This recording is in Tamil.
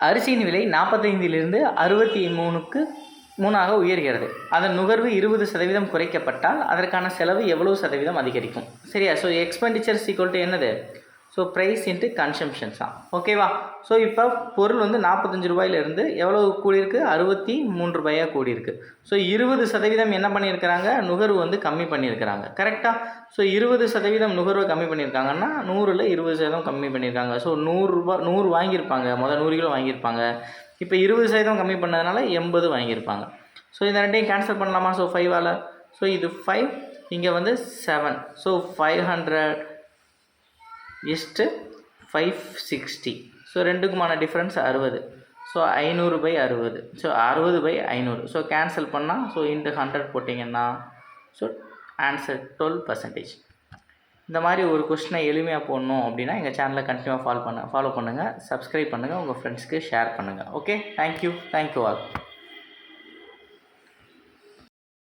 அரிசியின் விலை நாற்பத்தைந்திலிருந்து அறுபத்தி மூணுக்கு மூணாக உயர்கிறது. அதன் நுகர்வு இருபது சதவீதம் குறைக்கப்பட்டால் அதற்கான செலவு எவ்வளவு சதவீதம் அதிகரிக்கும்? சரியா? ஸோ எக்ஸ்பெண்டிச்சர் ஈக்குவல் டு என்னது? ஸோ ப்ரைஸ் இன்ட்டு கன்சம்ஷன்ஸ் தான் ஓகேவா ஸோ இப்போ பொருள் வந்து நாற்பத்தஞ்சு ரூபாயிலிருந்து எவ்வளோ கூடியிருக்கு? அறுபத்தி மூன்று ரூபாயாக கூடியிருக்கு. ஸோ இருபது சதவீதம் என்ன பண்ணியிருக்கிறாங்க? நுகர்வு வந்து கம்மி பண்ணியிருக்கிறாங்க. கரெக்டாக ஸோ இருபது சதவீதம் நுகர்வை கம்மி பண்ணியிருக்காங்கன்னா நூறில் இருபது சதவீதம் கம்மி பண்ணியிருக்காங்க. ஸோ நூறுரூபா நூறு வாங்கியிருப்பாங்க. முதல் நூறு கிலோ வாங்கியிருப்பாங்க. இப்போ இருபது சதவீதம் கம்மி பண்ணதுனால எண்பது வாங்கியிருப்பாங்க. ஸோ இந்த ரெண்டையும் கேன்சல் பண்ணலாமா? ஸோ ஃபைவால் ஸோ இது ஃபைவ் இங்கே வந்து seven so five hundred is to five sixty so ரெண்டுக்குமான difference அறுபது. ஸோ ஐநூறு பை அறுபது. ஸோ அறுபது பை ஐநூறு. ஸோ கேன்சல் பண்ணால் ஸோ இன்ட்டு ஹண்ட்ரட் போட்டிங்கன்னா ஸோ ஆன்சர் டுவெல் பர்சன்டேஜ் இந்த மாதிரி ஒரு கொஸ்டினை எளிமையாக போடணும் அப்படின்னா எங்கள் சேனலை கண்டினியூவாக ஃபாலோ பண்ண ஃபாலோ பண்ணுங்கள் சப்ஸ்கிரைப் பண்ணுங்கள் உங்கள் ஃப்ரெண்ட்ஸ்க்கு ஷேர் பண்ணுங்கள் ஓகே தேங்க்யூ தேங்க்யூ ஆல்